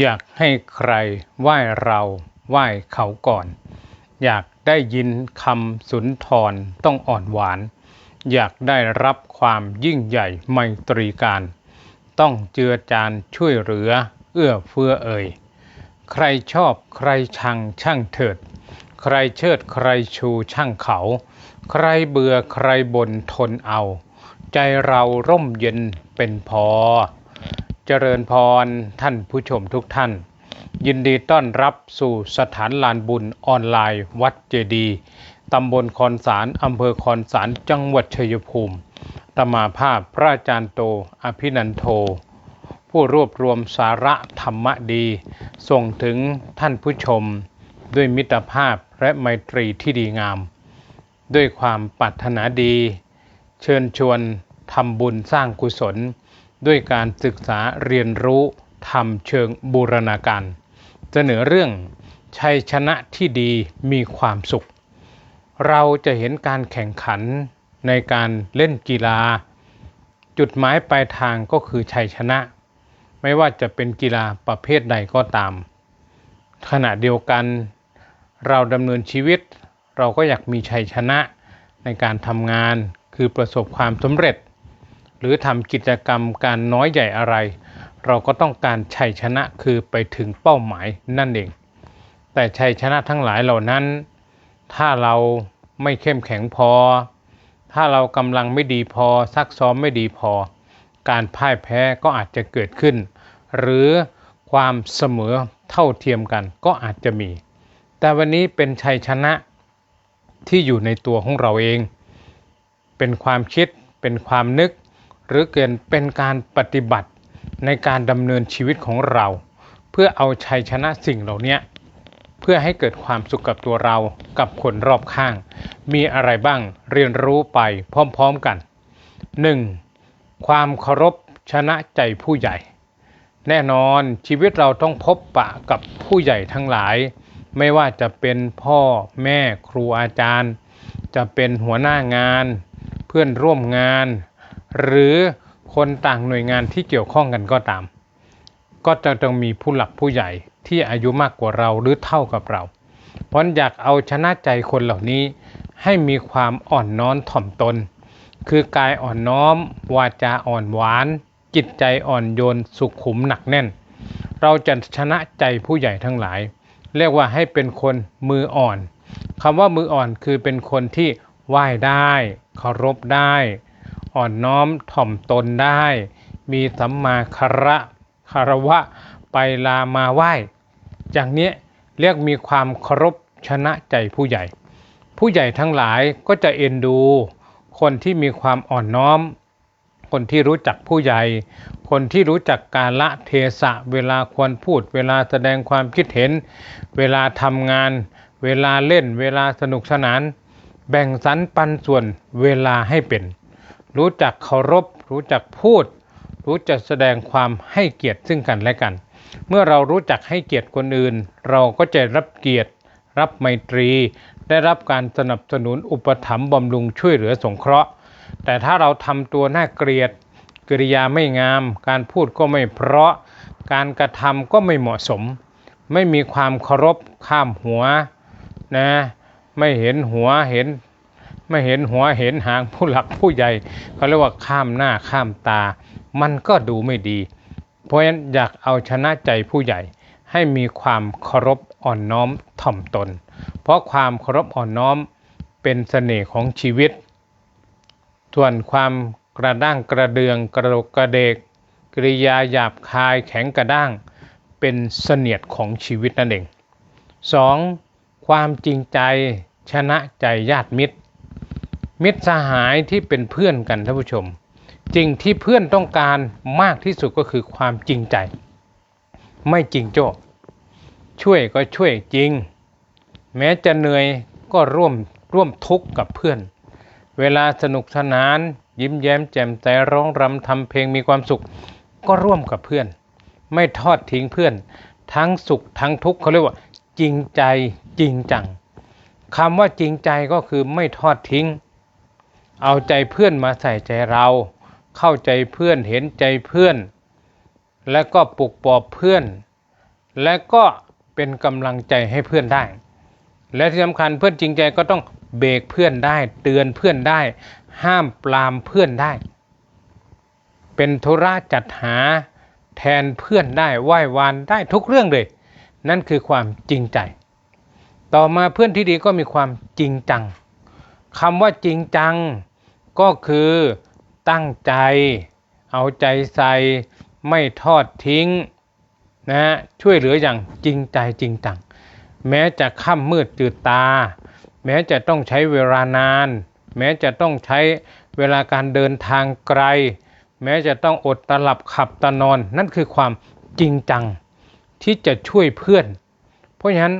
อยากให้ใครไหว้เราไหว้เขาก่อน อยากได้ยินคำสุนทรต้องอ่อนหวาน อยากได้รับความยิ่งใหญ่ไมตรีการ ต้องเจือจานช่วยเหลือ เอื้อเฟื้อเอ่ย ใครชอบใครชังช่างเถิด ใครเชิดใครชูช่างเขา ใครเบื่อใครบนทนเอา ใจเราร่มเย็นเป็นพอ เจริญพรท่านผู้ชมทุกท่าน ยินดีต้อนรับสู่สถานลานบุญออนไลน์วัดเจดีตำบลคอนสารอำเภอคอนสารจังหวัดชัยภูมิตมาภาพพระอาจารย์โตอภินันโท ผู้รวบรวมสาระธรรมะดี ส่งถึงท่านผู้ชม ด้วยมิตรภาพและไมตรีที่ดีงาม ด้วยความปรารถนาดี เชิญชวนทำบุญสร้างกุศล ด้วยการศึกษาเรียนรู้ทำเชิงบูรณาการ เสนอเรื่องชัยชนะที่ดีมีความสุข เราจะเห็นการแข่งขันในการเล่นกีฬา จุดหมายปลายทางก็คือชัยชนะ ไม่ว่าจะเป็นกีฬาประเภทใดก็ตาม ขณะเดียวกัน เราดำเนินชีวิต เราก็อยากมีชัยชนะในการทำงานคือประสบความสำเร็จ หรือทำกิจกรรมการน้อยใหญ่อะไร เราก็ต้องการชัยชนะคือไปถึงเป้าหมายนั่นเอง แต่ชัยชนะทั้งหลายเหล่านั้น ถ้าเราไม่เข้มแข็งพอ ถ้าเรากำลังไม่ดีพอซักซ้อมไม่ดีพอ การพ่ายแพ้ก็อาจจะเกิดขึ้น หรือความเสมอเท่าเทียมกันก็อาจจะมี แต่วันนี้เป็นชัยชนะที่อยู่ในตัวของเราเอง เป็นความคิด เป็นความนึก หรือเกินเป็นการปฏิบัติในการดำเนินชีวิตของเรา เพื่อเอาชัยชนะสิ่งเหล่านี้เพื่อให้เกิดความสุขกับตัวเรากับคนรอบข้าง มีอะไรบ้างเรียนรู้ไปพร้อมๆกัน 1. ความเคารพชนะใจผู้ใหญ่ แน่นอนชีวิตเราต้องพบปะกับผู้ใหญ่ทั้งหลาย ไม่ว่าจะเป็นพ่อแม่ครูอาจารย์ จะเป็นหัวหน้างาน เพื่อนร่วมงาน หรือคนต่างหน่วยงานที่เกี่ยวข้องกันก็ตาม ก็จะต้องมีผู้หลักผู้ใหญ่ที่อายุมากกว่าเราหรือเท่ากับเรา เพราะอยากเอาชนะใจคนเหล่านี้ให้มีความอ่อนน้อมถ่อมตน คือกายอ่อนน้อม วาจาอ่อนหวาน จิตใจอ่อนโยนสุขุมหนักแน่น เราจะชนะใจผู้ใหญ่ทั้งหลาย เรียกว่าให้เป็นคนมืออ่อนคำว่ามืออ่อนคือเป็นคนที่ไหว้ได้เคารพได้ อ่อนน้อมถ่อมตนได้ มีสัมมาคาระคารวะไปลามาไหว้อย่างนี้เรียกมีความเคารพชนะใจผู้ใหญ่ ผู้ใหญ่ทั้งหลายก็จะเอ็นดู คนที่มีความอ่อนน้อม คนที่รู้จักผู้ใหญ่ คนที่รู้จักกาละเทศะเวลาควรพูด เวลาแสดงความคิดเห็น เวลาทำงาน เวลาเล่น เวลาสนุกสนาน แบ่งสรรปันส่วนเวลาให้เป็น รู้จักเคารพ รู้จักพูด รู้จักแสดงความให้เกียรติซึ่งกันและกัน เมื่อเรารู้จักให้เกียรติคนอื่น เราก็จะรับเกียรติ รับไมตรี ได้รับการสนับสนุนอุปถัมภ์บำรุงช่วยเหลือสงเคราะห์ แต่ถ้าเราทำตัวน่าเกลียดกริยาไม่งาม การพูดก็ไม่เพราะ การกระทำก็ไม่เหมาะสม ไม่มีความเคารพข้ามหัวนะไม่เห็นหัวเห็น ไม่เห็นหัวเห็นหางผู้หลักผู้ใหญ่เขาเรียกว่าข้ามหน้าข้ามตา มันก็ดูไม่ดี เพราะฉะนั้นอยากเอาชนะใจผู้ใหญ่ให้มีความเคารพอ่อนน้อมถ่อมตน เพราะความเคารพอ่อนน้อมเป็นเสน่ห์ของชีวิต ส่วนความกระด้างกระเดืองกระโดกกระเดกกริยาหยาบคายแข็งกระด้าง เป็นเสนียดของชีวิตนั่นเอง 2. ความจริงใจชนะใจญาติมิตร มิตรสหายที่เป็นเพื่อนกันท่านผู้ชมจริงที่เพื่อนต้องการมากที่สุดก็คือความจริงใจ ไม่จริงโจ้ช่วยก็ช่วยจริง แม้จะเหนื่อยก็ร่วมร่วมทุกข์กับเพื่อน เวลาสนุกสนาน ยิ้มแย้มแจ่มใสร้องรำทำเพลงมีความสุข ก็ร่วมกับเพื่อน ไม่ทอดทิ้งเพื่อน ทั้งสุขทั้งทุกข์เขาเรียกว่า จริงใจจริงจังคำว่าจริงใจก็คือไม่ทอดทิ้ง เอาใจเพื่อนมาใส่ใจเรา เข้าใจเพื่อนเห็นใจเพื่อน และก็ปลุกปลอบเพื่อน และก็เป็นกำลังใจให้เพื่อนได้ และที่สำคัญเพื่อนจริงใจก็ต้องเบรกเพื่อนได้ เตือนเพื่อนได้ ห้ามปรามเพื่อนได้ เป็นธุระจัดหาแทนเพื่อนได้ไหว้วานได้ทุกเรื่องเลย นั่นคือความจริงใจ ต่อมาเพื่อนที่ดีก็มีความจริงจังคำว่าจริงจัง ก็คือตั้งใจเอาใจใส่ไม่ทอดทิ้งนะช่วยเหลืออย่างจริงใจจริงจัง แม้จะค่ำมืดจืดตา แม้จะต้องใช้เวลานาน แม้จะต้องใช้เวลาการเดินทางไกล แม้จะต้องอดตลับขับตะนอน นั่นคือความจริงจัง ที่จะช่วยเพื่อน เพราะฉะนั้น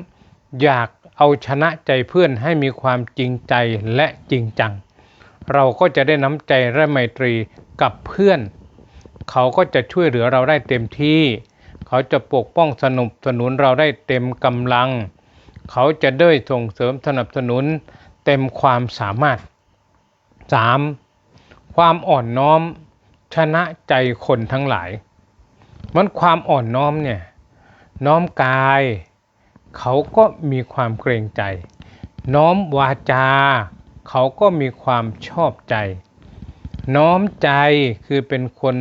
อยากเอาชนะใจเพื่อนให้มีความจริงใจและจริงจัง เราก็จะได้น้ำใจและไมตรีกับเพื่อน เขาก็จะช่วยเหลือเราได้เต็มที่ เขาจะปกป้องสนับสนุนเราได้เต็มกำลัง เขาจะด้วยส่งเสริมสนับสนุนเต็มความสามารถ 3. ความอ่อนน้อม ชนะใจคนทั้งหลาย มันความอ่อนน้อมเนี่ยน้อมกาย เขาก็มีความเกรงใจ น้อมวาจา เขาก็มีความชอบใจ น้อมใจคือเป็นคน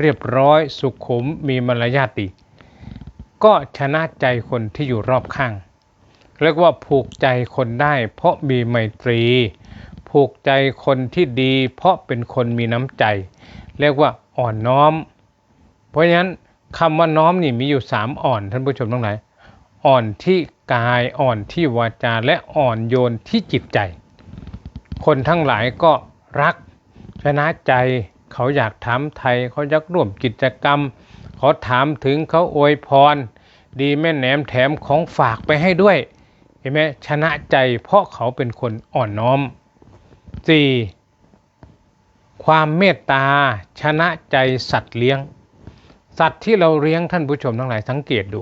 เรียบร้อยสุขุมมีมารยาทดีก็ชนะใจคนที่อยู่รอบข้าง เรียกว่าผูกใจคนได้ เพราะมีไมตรี ผูกใจคนที่ดี เพราะเป็นคนมีน้ำใจ เรียกว่าอ่อนน้อม เพราะฉะนั้นคำว่าน้อมนี่มีอยู่สามอ่อนท่านผู้ชมทั้งหลายอ่อนที่กายอ่อนที่วาจาและอ่อนโยนที่จิตใจ คนทั้งหลายก็รักชนะใจเขาอยากถามไทยเขาอยากร่วมกิจกรรมเขาถามถึงเขาอวยพร ดีแม่แหนมแถมของฝากไปให้ด้วยเห็นไหมชนะใจเพราะเขาเป็นคนอ่อนน้อม 4. ความเมตตาชนะใจสัตว์เลี้ยง สัตว์ที่เราเลี้ยงท่านผู้ชมทั้งหลายสังเกตดู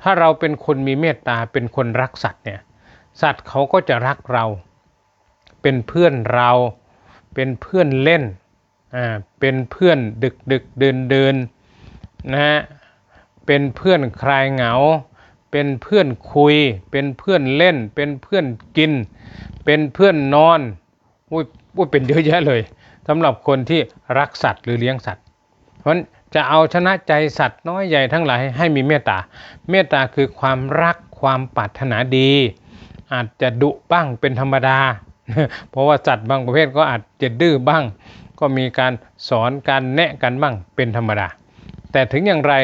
ถ้าเราเป็นคนมีเมตตาเป็นคนรักสัตว์เนี่ยสัตว์เขาก็จะรักเรา เป็นเพื่อนเรา เป็นเพื่อนเล่นอ่าเป็นเพื่อนดึกดึกเดินเดินนะฮะเป็นเพื่อนคลายเหงา เป็นเพื่อนคุย เป็นเพื่อนเล่น เป็นเพื่อนกิน เป็นเพื่อนนอนอุ้ยอุ้ยเป็นเยอะแยะเลยสำหรับคนที่รักสัตว์หรือเลี้ยงสัตว์ เพราะฉะนั้นจะเอาชนะใจสัตว์น้อยใหญ่ทั้งหลายให้มีเมตตา เมตตาคือความรักความปรารถนาดี อาจจะดุบ้างเป็นธรรมดา เพราะว่าสัตว์บางประเภทก็อาจจะดื้อบ้าง ก็มีการสอนการแนะกันบ้างเป็นธรรมดา แต่ถึงอย่างไร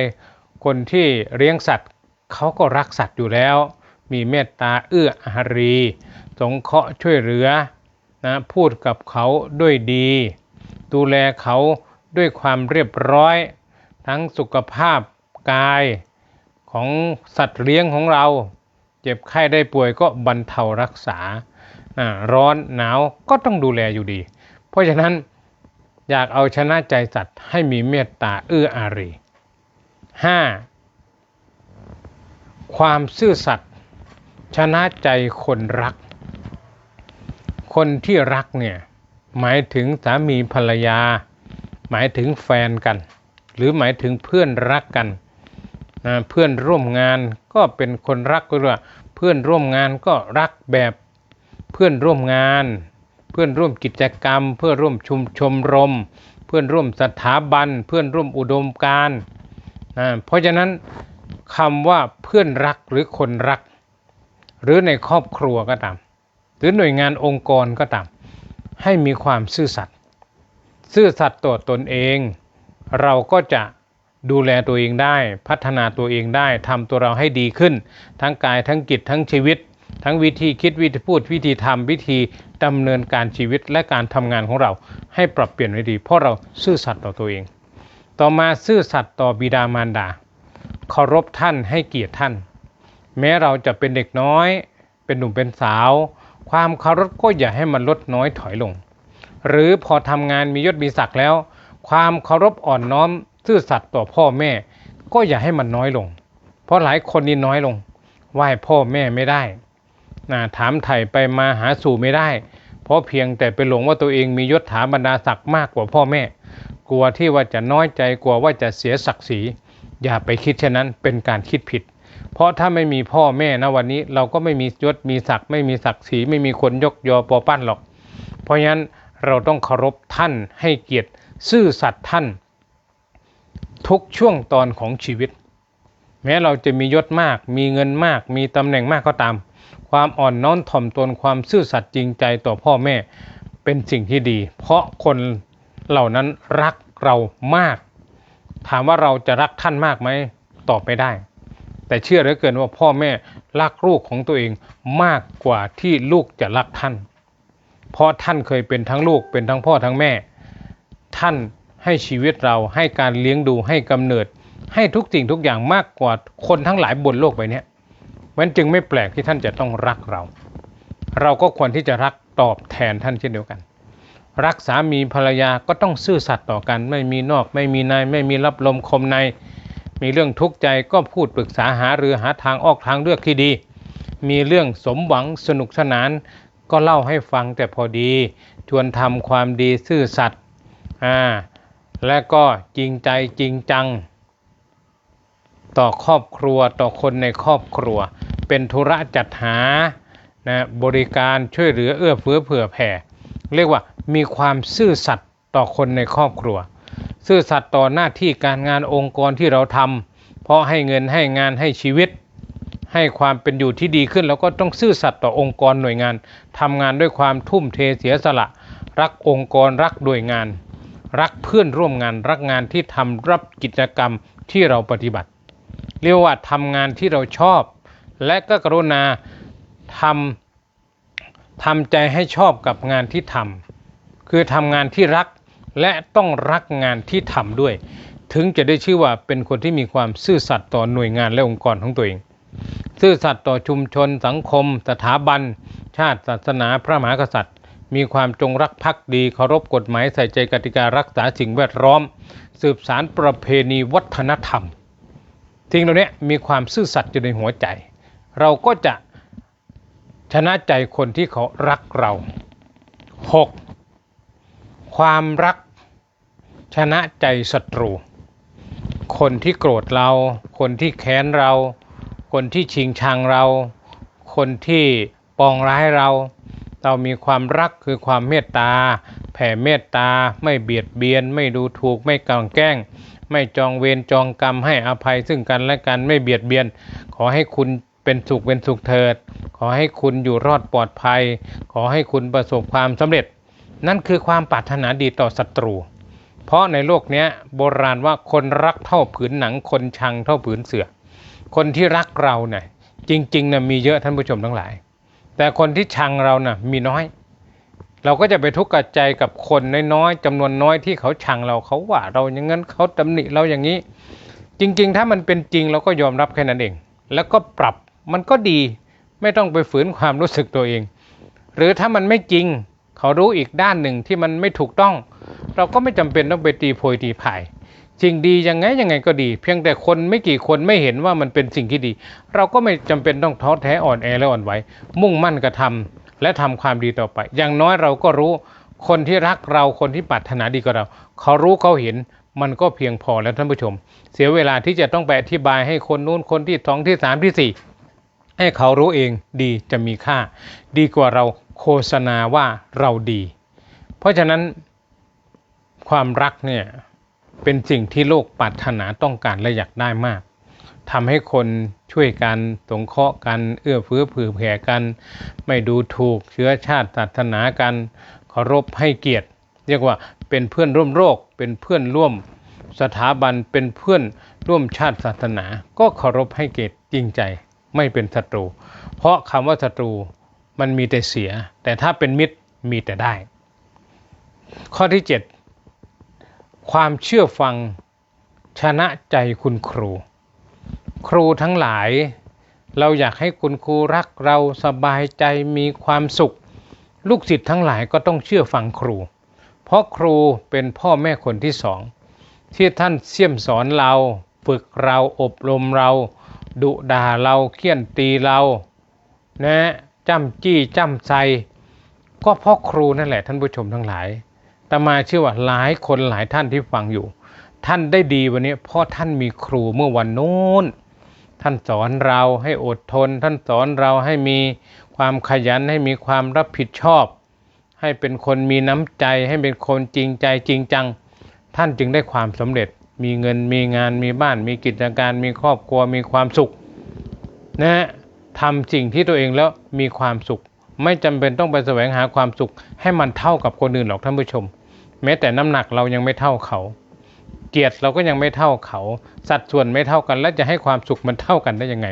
คนที่เลี้ยงสัตว์เขาก็รักสัตว์อยู่แล้ว มีเมตตาเอื้ออารี สงเคราะห์ช่วยเหลือนะพูดกับเขาด้วยดี ดูแลเขาด้วยความเรียบร้อย ทั้งสุขภาพกายของสัตว์เลี้ยงของเรา เจ็บไข้ได้ป่วยก็บรรเทารักษาอ่า ร้อนหนาวก็ต้องดูแลอยู่ดี เพราะฉะนั้นอยากเอาชนะใจสัตว์ให้มีเมตตาเอื้ออารี 5. ความซื่อสัตย์ชนะใจคนรัก คนที่รักเนี่ยหมายถึงสามีภรรยา หมายถึงแฟนกัน หรือหมายถึงเพื่อนรักกันนะเพื่อนร่วมงานก็เป็นคนรักก็ด้วยเพื่อนร่วมงานก็รักแบบ เพื่อนร่วมงาน เพื่อนร่วมกิจกรรม เพื่อนร่วมชุมชมรม เพื่อนร่วมสถาบัน เพื่อนร่วมอุดมการนะเพราะฉะนั้นคำว่าเพื่อนรักหรือคนรัก หรือในครอบครัวก็ตาม หรือหน่วยงานองค์กรก็ตาม ให้มีความซื่อสัตย์ซื่อสัตย์ต่อตนเอง เราก็จะดูแลตัวเองได้ พัฒนาตัวเองได้ทำตัวเราให้ดีขึ้น ทั้งกายทั้งจิตทั้งชีวิต ทั้งวิธีคิดวิธีพูดวิธีทำวิธีดำเนินการชีวิตและการทำงานของเราให้ปรับเปลี่ยนไว้ดี เพราะเราซื่อสัตย์ต่อตัวเอง ต่อมาซื่อสัตย์ต่อบิดามารดาเคารพท่านให้เกียรติท่าน แม้เราจะเป็นเด็กน้อย เป็นหนุ่มเป็นสาว ความเคารพก็อย่าให้มันลดน้อยถอยลง หรือพอทำงานมียศมีศักดิ์แล้ว ความเคารพอ่อนน้อม ซื่อสัตย์ต่อพ่อแม่ ก็อย่าให้มันน้อยลง เพราะหลายคนนี่น้อยลงไหว้พ่อแม่ไม่ได้ นะถามไถ่ไปมาหาสู่ไม่ได้ เพราะเพียงแต่ไปหลงว่าตัวเองมียศถาบรรดาศักดิ์มากกว่าพ่อแม่ กลัวที่ว่าจะน้อยใจกลัวว่าจะเสียศักดิ์ศรี อย่าไปคิดเช่นนั้นเป็นการคิดผิด เพราะถ้าไม่มีพ่อแม่นะวันนี้เราก็ไม่มียศมีศักดิ์ไม่มีศักดิ์ศรีไม่มีคนยกยอปอปั้นหรอก เพราะฉะนั้นเราต้องเคารพท่านให้เกียรติซื่อสัตย์ท่าน ทุกช่วงตอนของชีวิต แม้เราจะมียศมาก มีเงินมาก มีตำแหน่งมากก็ตาม ความอ่อนน้อมถ่อมตนความซื่อสัตย์จริงใจต่อพ่อแม่เป็นสิ่งที่ดี เพราะคนเหล่านั้นรักเรามาก ถามว่าเราจะรักท่านมากไหมตอบไม่ได้ แต่เชื่อเหลือเกินว่าพ่อแม่รักลูกของตัวเองมากกว่าที่ลูกจะรักท่าน เพราะท่านเคยเป็นทั้งลูกเป็นทั้งพ่อทั้งแม่ ท่านให้ชีวิตเราให้การเลี้ยงดูให้กำเนิด ให้ทุกสิ่งทุกอย่างมากกว่าคนทั้งหลายบนโลกใบนี้ มันจึงไม่แปลกที่ท่านจะต้องรักเรา เราก็ควรที่จะรักตอบแทนท่านเช่นเดียวกัน รักสามีภรรยาก็ต้องซื่อสัตย์ต่อกัน ไม่มีนอก ไม่มีในไม่มีรับลมคมใน มีเรื่องทุกข์ใจก็พูดปรึกษาหารือหาทางออกทางเลือกที่ดี มีเรื่องสมหวังสนุกสนาน ก็เล่าให้ฟังแต่พอดี ชวนทำความดีซื่อสัตย์อ่าและก็จริงใจจริงจัง ต่อครอบครัวต่อคนในครอบครัว เป็นธุระจัดหานะบริการช่วยเหลือเอื้อเฟื้อเผื่อแผ่ เรียกว่ามีความซื่อสัตย์ต่อคนในครอบครัว ซื่อสัตย์ต่อหน้าที่การงานองค์กรที่เราทำเพราะให้เงินให้งานให้ชีวิต ให้ความเป็นอยู่ที่ดีขึ้น แล้วก็ต้องซื่อสัตย์ต่อองค์กรหน่วยงานทำงานด้วยความทุ่มเทเสียสละ รักองค์กรรักหน่วยงาน รักเพื่อนร่วมงานรักงานที่ทำรับกิจกรรมที่เราปฏิบัติ เรียกว่าทำงานที่เราชอบ และก็กรุณาทำทำใจให้ชอบกับงานที่ทำคือทำงานที่รักและต้องรักงานที่ทำด้วย ถึงจะได้ชื่อว่าเป็นคนที่มีความซื่อสัตย์ต่อหน่วยงานและองค์กรของตัวเอง ซื่อสัตย์ต่อชุมชน สังคม สถาบัน ชาติศาสนาพระมหากษัตริย์ มีความจงรักภักดีเคารพกฎหมายใส่ใจกติการักษาสิ่งแวดล้อม สืบสารประเพณีวัฒนธรรม สิ่งเหล่านี้มีความซื่อสัตย์อยู่ในหัวใจ เราก็จะชนะใจคนที่เขารักเรา 6. ความรักชนะใจศัตรู คนที่โกรธเรา คนที่แค้นเรา คนที่ชิงชังเรา คนที่ปองร้ายเรา เรามีความรักคือความเมตตา แผ่เมตตาไม่เบียดเบียน ไม่ดูถูกไม่กลั่นแกล้ง ไม่จองเวรจองกรรมให้อภัยซึ่งกันและกันไม่เบียดเบียน ขอให้คุณเป็นสุขเป็นสุขเถิด ขอให้คุณอยู่รอดปลอดภัย ขอให้คุณประสบความสำเร็จ นั่นคือความปรารถนาดีต่อศัตรู เพราะในโลกนี้โบราณว่าคนรักเท่าผืนหนังคนชังเท่าผืนเสือ คนที่รักเราเนี่ยจริงๆนะมีเยอะท่านผู้ชมทั้งหลาย แต่คนที่ชังเรานะ่ะมีน้อย เราก็จะไปทุกข์กับใจกับคนน้อยๆจำนวนน้อยที่เขาชังเราเขาว่าเราอย่างนั้นเขาตำหนิเราอย่างนี้ จริงๆ ถ้ามันเป็นจริงเราก็ยอมรับแค่นั้นเอง แล้วก็ปรับมันก็ดีไม่ต้องไปฝืนความรู้สึกตัวเอง หรือถ้ามันไม่จริงเขารู้อีกด้านหนึ่งที่มันไม่ถูกต้อง เราก็ไม่จำเป็นต้องไปตีโพยตีพายสิ่งดียังไงยังไงก็ดี เพียงแต่คนไม่กี่คนไม่เห็นว่ามันเป็นสิ่งที่ดี เราก็ไม่จำเป็นต้องท้อแท้อ่อนแอและอ่อนไหวมุ่งมั่นกระทำ และทำความดีต่อไป อย่างน้อยเราก็รู้คนที่รักเราคนที่ปรารถนาดีกับเรา เขารู้เขาเห็นมันก็เพียงพอแล้วท่านผู้ชม เสียเวลาที่จะต้องไปอธิบายให้คนนู้นคนที่สองที่สามที่สี่ให้เขารู้เองดีจะมีค่า ดีกว่าเราโฆษณาว่าเราดี เพราะฉะนั้นความรักเนี่ยเป็นสิ่งที่โลกปรารถนาต้องการและอยากได้มาก ทำให้คนช่วยกันสงเคราะห์กัน เอื้อเฟื้อเผื่อแผ่กัน ไม่ดูถูกเชื้อชาติศาสนากันเคารพให้เกียรติ เรียกว่าเป็นเพื่อนร่วมโลกเป็นเพื่อนร่วมสถาบันเป็นเพื่อนร่วมชาติศาสนา ก็เคารพให้เกียรติจริงใจไม่เป็นศัตรู เพราะคำว่าศัตรูมันมีแต่เสีย แต่ถ้าเป็นมิตรมีแต่ได้ ข้อที่ 7 ความเชื่อฟังชนะใจคุณครู ครูทั้งหลาย เราอยากให้คุณครูรักเราสบายใจมีความสุข ลูกศิษย์ทั้งหลายก็ต้องเชื่อฟังครู เพราะครูเป็นพ่อแม่คนที่สอง ที่ท่านเสี่ยมสอนเรา ฝึกเราอบรมเรา ดุด่าเราเคี่ยนตีเรานะจ้ำจี้จ้ำใจก็เพราะครูนั่นแหละท่านผู้ชมทั้งหลายแต่มาเชื่อว่าหลายคนหลายท่านที่ฟังอยู่ ท่านได้ดีวันนี้เพราะท่านมีครูเมื่อวันโน้น ท่านสอนเราให้อดทน ท่านสอนเราให้มีความขยันให้มีความรับผิดชอบ ให้เป็นคนมีน้ำใจ ให้เป็นคนจริงใจจริงจัง ท่านจึงได้ความสำเร็จ มีเงินมีงานมีบ้าน มีกิจการ มีครอบครัวมีความสุขนะฮะทำสิ่งที่ตัวเองแล้วมีความสุข ไม่จำเป็นต้องไปแสวงหาความสุข ให้มันเท่ากับคนอื่นหรอกท่านผู้ชม แม้แต่น้ำหนักเรายังไม่เท่าเขา เกียรติเราก็ยังไม่เท่าเขา สัดส่วนไม่เท่ากัน แล้วจะให้ความสุขมันเท่ากันได้ยังไง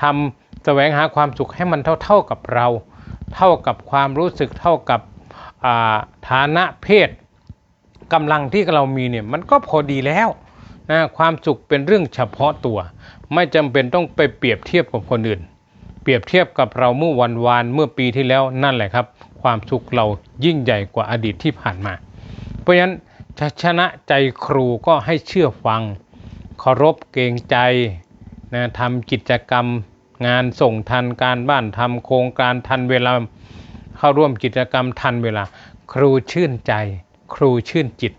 ทำแสวงหาความสุขให้มันเท่าเท่ากับเรา เท่ากับความรู้สึกเท่ากับฐานะเพศกำลังที่เรามีเนี่ยมันก็พอดีแล้วนะความสุขเป็นเรื่องเฉพาะตัว ไม่จำเป็นต้องไปเปรียบเทียบกับคนอื่น เปรียบเทียบกับเราเมื่อวันวานเมื่อปีที่แล้วนั่นแหละครับ ความสุขเรายิ่งใหญ่กว่าอดีตที่ผ่านมา เพราะฉะนั้น จะชนะใจครูก็ให้เชื่อฟังเคารพเกรงใจนะทำกิจกรรมงานส่งทันการบ้านทำโครงการทันเวลาเข้าร่วมกิจกรรมทันเวลา ครูชื่นใจ ครูชื่นจิต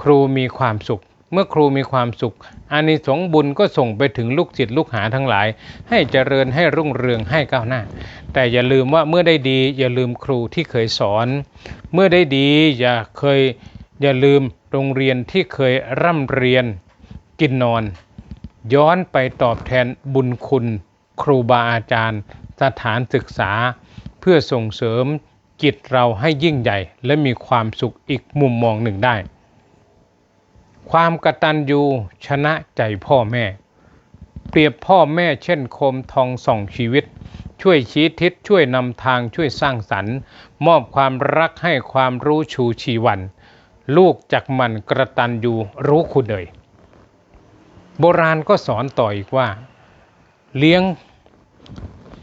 ครูมีความสุข เมื่อครูมีความสุขอานิสงส์บุญก็ส่งไปถึงลูกศิษย์ลูกหาทั้งหลาย ให้เจริญให้รุ่งเรืองให้ก้าวหน้า แต่อย่าลืมว่าเมื่อได้ดี อย่าลืมครูที่เคยสอน เมื่อได้ดีอย่าเคย อย่าลืมโรงเรียนที่เคยร่ำเรียนกินนอน ย้อนไปตอบแทนบุญคุณ ครูบาอาจารย์ สถานศึกษา เพื่อส่งเสริมจิตเราให้ยิ่งใหญ่ และมีความสุขอีกมุมมองหนึ่งได้ ความกตัญญูชนะใจพ่อแม่ เปรียบพ่อแม่เช่นโคมทองส่องชีวิต ช่วยชี้ทิศช่วยนำทางช่วยสร้างสรรค์ มอบความรักให้ความรู้ชูชีวัน ลูกจากมันกระตันอยู่รู้คุณเอ่ยโบราณก็สอนต่ออีกว่า เลี้ยง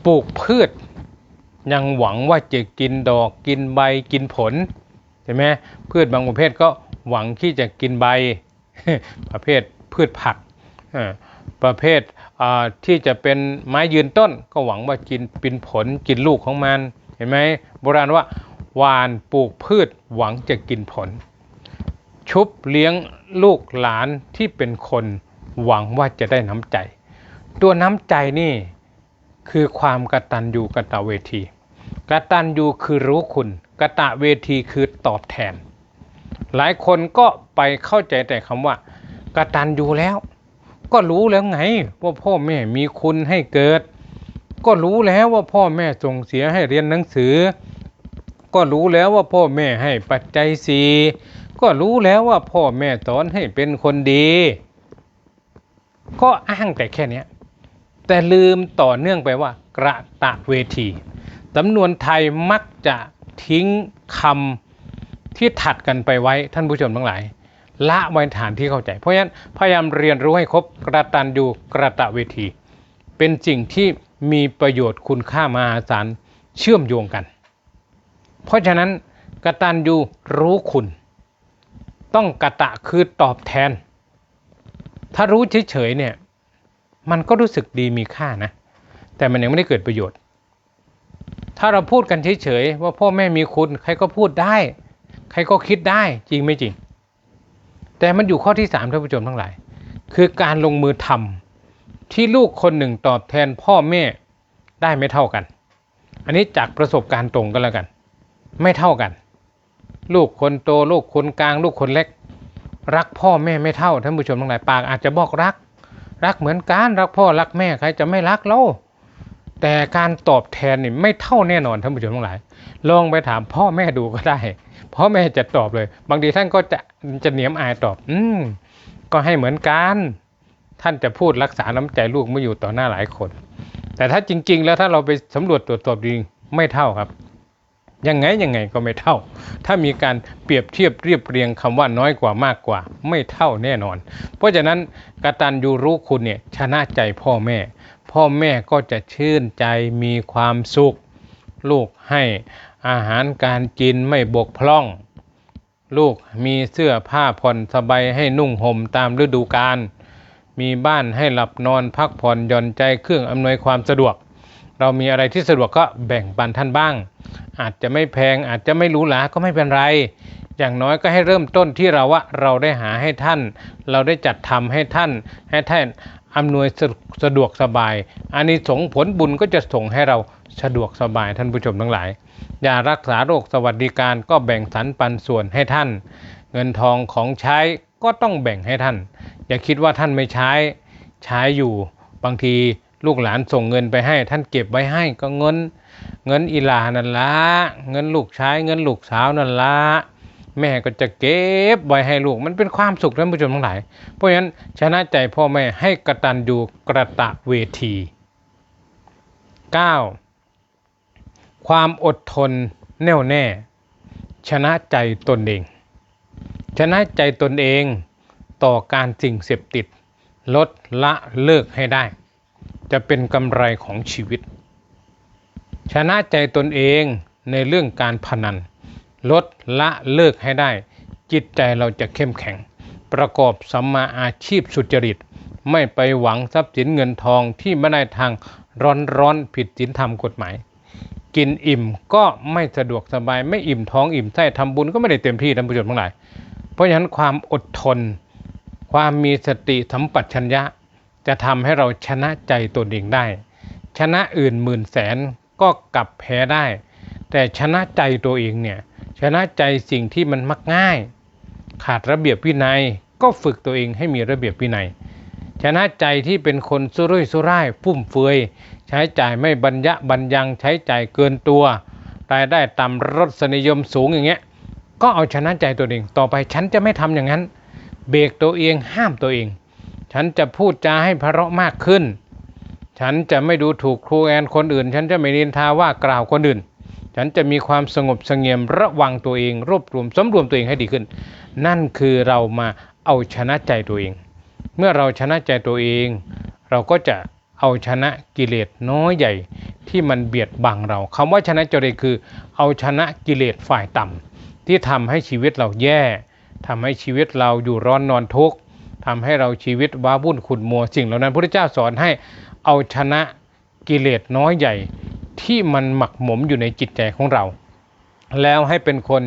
ปลูกพืช ยังหวังว่าจะกินดอกกินใบกินผลใช่ไหมพืชบางประเภทก็หวังที่จะกินใบ ประเภทพืชผักประเภทที่จะเป็นไม้ยืนต้นก็หวังว่ากินเป็นผลกินลูกของมัน เห็นไหมโบราณว่าหวานปลูกพืชหวังจะกินผล ชุบเลี้ยงลูกหลานที่เป็นคนหวังว่าจะได้น้ำใจ ตัวน้ำใจนี่คือความกระตัญญูกระตะเวที กระตัญญูคือรู้คุณกระตะเวทีคือตอบแทน หลายคนก็ไปเข้าใจแต่คำว่า กระตัญญูแล้ว ก็รู้แล้วไงว่าพ่อแม่มีคุณให้เกิด ก็รู้แล้วว่าพ่อแม่ส่งเสียให้เรียนหนังสือ ก็รู้แล้วว่าพ่อแม่ให้ปัจจัยสี ก็รู้แล้วว่าพ่อแม่สอนให้เป็นคนดี ก็อ้างแต่แค่นี้แต่ลืมต่อเนื่องไปว่า กระตะเวทีสำนวนไทยมักจะทิ้งคำที่ถัดกันไปไว้ท่านผู้ชมทั้งหลาย ละไว้ฐานที่เข้าใจ เพราะฉะนั้นพยายามเรียนรู้ให้ครบกระตันยูกระตะเวที เป็นสิ่งที่มีประโยชน์คุณค่ามหาศาลเชื่อมโยงกัน เพราะฉะนั้นกระตัญญูรู้คุณ ต้องกะตะคือตอบแทน ถ้ารู้เฉยๆเนี่ย มันก็รู้สึกดีมีค่านะ แต่มันยังไม่ได้เกิดประโยชน์ ถ้าเราพูดกันเฉยๆว่าพ่อแม่มีคุณ ใครก็พูดได้ ใครก็คิดได้จริงไม่จริง แต่มันอยู่ข้อที่สามท่านผู้ชมทั้งหลาย คือการลงมือทำที่ลูกคนหนึ่งตอบแทนพ่อแม่ได้ไม่เท่ากัน อันนี้จากประสบการณ์ตรงกันแล้วกัน ไม่เท่ากัน ลูกคนโตลูกคนกลาง ลูกคนเล็ก รักพ่อแม่ไม่เท่าท่านผู้ชมทั้งหลายปากอาจจะบอกรัก รักเหมือนกันรักพ่อรักแม่ใครจะไม่รักเล่าแต่การตอบแทนนี่ไม่เท่าแน่นอนท่านผู้ชมทั้งหลาย ลองไปถามพ่อแม่ดูก็ได้พ่อแม่จะตอบเลย บางทีท่านก็จะจะเหนียมอายตอบ อืมก็ให้เหมือนกันท่านจะพูดรักษาน้ำใจลูกเมื่อยู่ต่อหน้าหลายคน แต่ถ้าจริง ๆ แล้วถ้าเราไปสำรวจตรวจสอบจริงไม่เท่าครับ ยังไงยังไงก็ไม่เท่า ถ้ามีการเปรียบเทียบเรียบเรียงคำว่าน้อยกว่ามากกว่า ไม่เท่าแน่นอน เพราะฉะนั้นกตัญญูรู้คุณเนี่ยชนะใจพ่อแม่ พ่อแม่ก็จะชื่นใจมีความสุข ลูกให้อาหารการกินไม่บกพร่อง ลูกมีเสื้อผ้าผ่อนสบายให้นุ่งห่มตามฤดูกาลมีบ้านให้หลับนอนพักผ่อนหย่อนใจเครื่องอำนวยความสะดวก เรามีอะไรที่สะดวกก็แบ่งปันท่านบ้าง อาจจะไม่แพงอาจจะไม่หรูหราก็ไม่เป็นไร อย่างน้อยก็ให้เริ่มต้นที่เราว่าเราได้หาให้ท่าน เราได้จัดทำให้ท่าน ให้ท่านอำนวยสะสะดวกสบายอานิสงส์ผลบุญก็จะส่งให้เราสะดวกสบายท่านผู้ชมทั้งหลายยารักษาโรคสวัสดิการก็แบ่งสรรปันส่วนให้ท่าน เงินทองของใช้ก็ต้องแบ่งให้ท่าน อย่าคิดว่าท่านไม่ใช้ใช้อยู่บางที ลูกหลานส่งเงินไปให้ ท่านเก็บไว้ให้ก็เงิน เงินอีหลานั่นละเงินลูกชายเงินลูกสาวนั่นละแม่ก็จะเก็บไว้ให้ลูกมันเป็นความสุขท่านผู้ชมทั้งหลาย เพราะฉะนั้นชนะใจพ่อแม่ให้กระตันอยู่กระตะเวที 9. ความอดทนแน่วแน่ ชนะใจตนเอง ชนะใจตนเองต่อการสิ่งเสพติด ลดละเลิกให้ได้ จะเป็นกำไรของชีวิต ชนะใจตนเองในเรื่องการพนัน ลดละเลิกให้ได้ จิตใจเราจะเข้มแข็ง ประกอบสัมมาอาชีพสุจริต ไม่ไปหวังทรัพย์สินเงินทองที่ไม่ได้ทางร้อนร้อนผิดศีลธรรมกฎหมาย กินอิ่มก็ไม่สะดวกสบายไม่อิ่มท้องอิ่มไส้ทำบุญก็ไม่ได้เต็มที่ท่านผู้ชมทั้งหลาย เพราะฉะนั้นความอดทน ความมีสติสัมปชัญญะ จะทำให้เราชนะใจตนเองได้ ชนะอื่นหมื่นแสนก็กลับแพ้ได้ แต่ชนะใจตัวเองเนี่ยชนะใจสิ่งที่มันมักง่าย ขาดระเบียบวินัยก็ฝึกตัวเองให้มีระเบียบวินัย ชนะใจที่เป็นคนสุรุ่ยสุร่ายฟุ่มเฟือยใช้จ่ายไม่บรรยะบรรยังใช้จ่ายเกินตัว รายได้ต่ำรสนิยมสูงอย่างเงี้ยก็เอาชนะใจตัวเอง ต่อไปฉันจะไม่ทำอย่างนั้น เบรกตัวเองห้ามตัวเอง ฉันจะพูดจาให้เพเราะมากขึ้น ฉันจะไม่ดูถูกครูแอนคนอื่น ฉันจะไม่นินทาว่ากล่าวคนอื่น ฉันจะมีความสงบเสงี่ยมระวังตัวเอง รวบรวมสำรวมตัวเองให้ดีขึ้น นั่นคือเรามาเอาชนะใจตัวเอง เมื่อเราชนะใจตัวเอง เราก็จะเอาชนะกิเลสน้อยใหญ่ที่มันเบียดบังเราคำว่าชนะใจตัวเองคือ เอาชนะกิเลสฝ่ายต่ำที่ทำให้ชีวิตเราแย่ทำให้ชีวิตเราอยู่ร้อนนอนทุกข์ ทำให้เราชีวิตว้าวุ่นขุ่นมัวสิ่งเหล่านั้นพระพุทธเจ้าสอนให้เอาชนะกิเลสน้อยใหญ่ที่มันหมักหมมอยู่ในจิตใจของเรา แล้วให้เป็นคน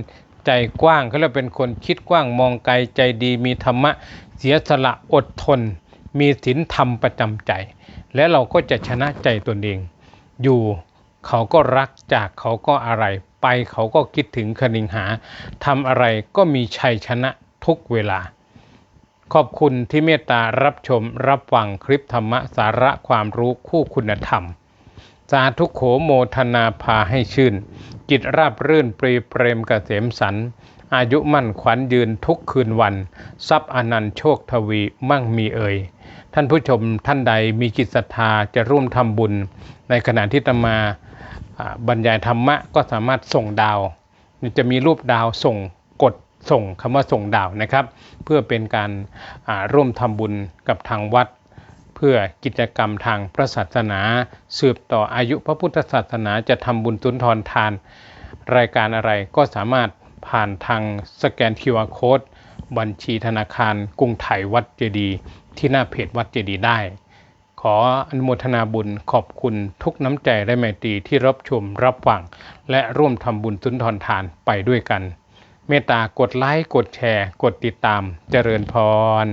ใจกว้างเขาเรียกเป็นคนคิดกว้างมองไกลใจดี มีธรรมะเสียสละอดทน มีศีลธรรมประจำใจ และเราก็จะชนะใจตนเอง อยู่เขาก็รักจากเขาก็อะไรไปเขาก็คิดถึงคณิงหาทำอะไรก็มีชัยชนะทุกเวลา ขอบคุณที่เมตตารับชมรับฟังคลิปธรรมะสาระความรู้คู่คุณธรรม สาธุโขโมทนาพาให้ชื่น จิตราบรื่นปรีเปรมกเกษมสัน อายุมั่นขวัญยืนทุกคืนวัน ทรัพย์อนันต์โชคทวีมั่งมีเอ่ย ท่านผู้ชมท่านใดมีจิตศรัทธาจะร่วมทำบุญ ในขณะที่ตมาบรรยายธรรมะก็สามารถส่งดาว จะมีรูปดาวส่ง ส่งคำว่าส่งดาวนะครับ เพื่อเป็นการร่วมทำบุญกับทางวัด เพื่อกิจกรรมทางพระศาสนา สืบต่ออายุพระพุทธศาสนาจะทำบุญสุนทรทาน รายการอะไรก็สามารถผ่านทางสแกน QR Code บัญชีธนาคารกรุงไทยวัดเจดีย์ที่หน้าเพจวัดเจดีย์ได้ ขออนุโมทนาบุญขอบคุณทุกน้ำใจและไมตรีที่รับชมรับฟัง และร่วมทำบุญสุนทรทานไปด้วยกัน เมตตากดไลค์ กดแชร์ กดติดตามเจริญพร